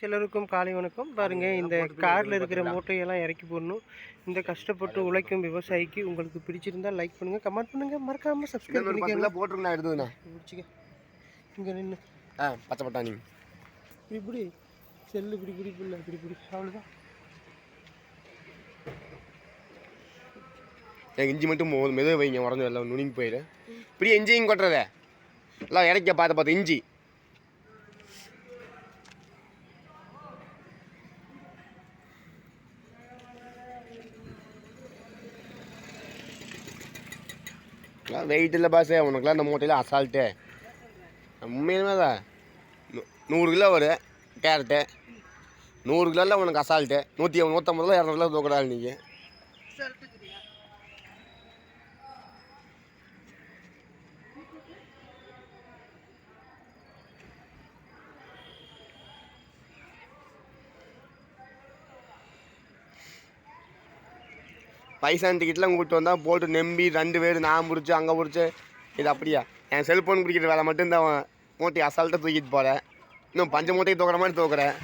சிலருக்கும் காலை வணக்கம் பாருங்க இந்த காரில் இருக்கிற மூட்டையெல்லாம் இறக்கி போடணும். இந்த கஷ்டப்பட்டு உழைக்கும் விவசாயிக்கு உங்களுக்கு பிடிச்சிருந்தா லைக் பண்ணுங்க கமெண்ட் பண்ணுங்க. மறக்காம சப்ஸ்கிரைப் கிலோ போட்டுருங்கண்ணா எடுத்துதுண்ணா பிடிச்சிக்க. இங்கே நின்று ஆ பச்சை பட்டாணி. இப்படி இப்படி. செல்லு இப்படி இப்படி இப்படி இப்படி இப்படி. அவ்வளோதான் எனக்கு இஞ்சி மட்டும் மெதுவாக வைங்க உடஞ்சு எல்லாம் நுனிங்கி போயிடு இப்படி இஞ்சியும் கொட்டுறதே. எல்லாம் இறக்க பார்த்து பார்த்து இஞ்சி. வெயிட் இல்லை பாஸே உனக்குலாம் இந்த மூட்டையில் அசால்ட்டு உண்மையுமே தான் நூறு கிலோ வரும் கேரட்டு. நூறு கிலோவில் உனக்கு அசால்ட்டு நூற்றி நூற்றம்பது கிலோ இரநூறு கிலோ நீங்கள் பைசான் டிக்கெட்லாம் கூப்பிட்டு வந்தால் போட்டு நம்பி ரெண்டு பேர் நான் பிடிச்சி அங்கே பிடிச்சி. இது அப்படியா? என் செல்ஃபோன் பிடிக்கிற வேலை மட்டும் இந்த மூட்டை அசால்ட்டாக தூக்கிட்டு போகிறேன் இன்னும் பஞ்ச மூட்டையை தூக்குற மாதிரி தூக்குறேன்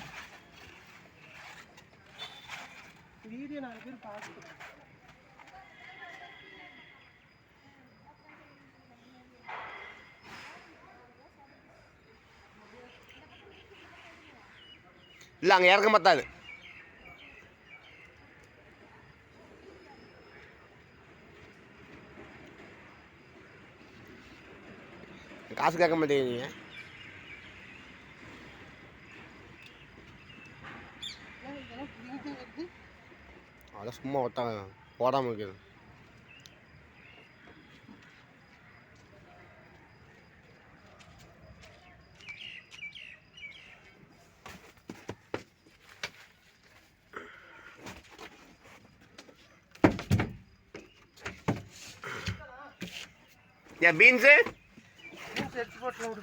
இல்லை அங்கே இறக்க மாட்டாது காசு கேட்க மாட்டேங்க அதெல்லாம் சும்மா ஒட்டா போடாமல் இருக்குது. ஏன் பீன்ஸு? எடுத்து போட்டு விடு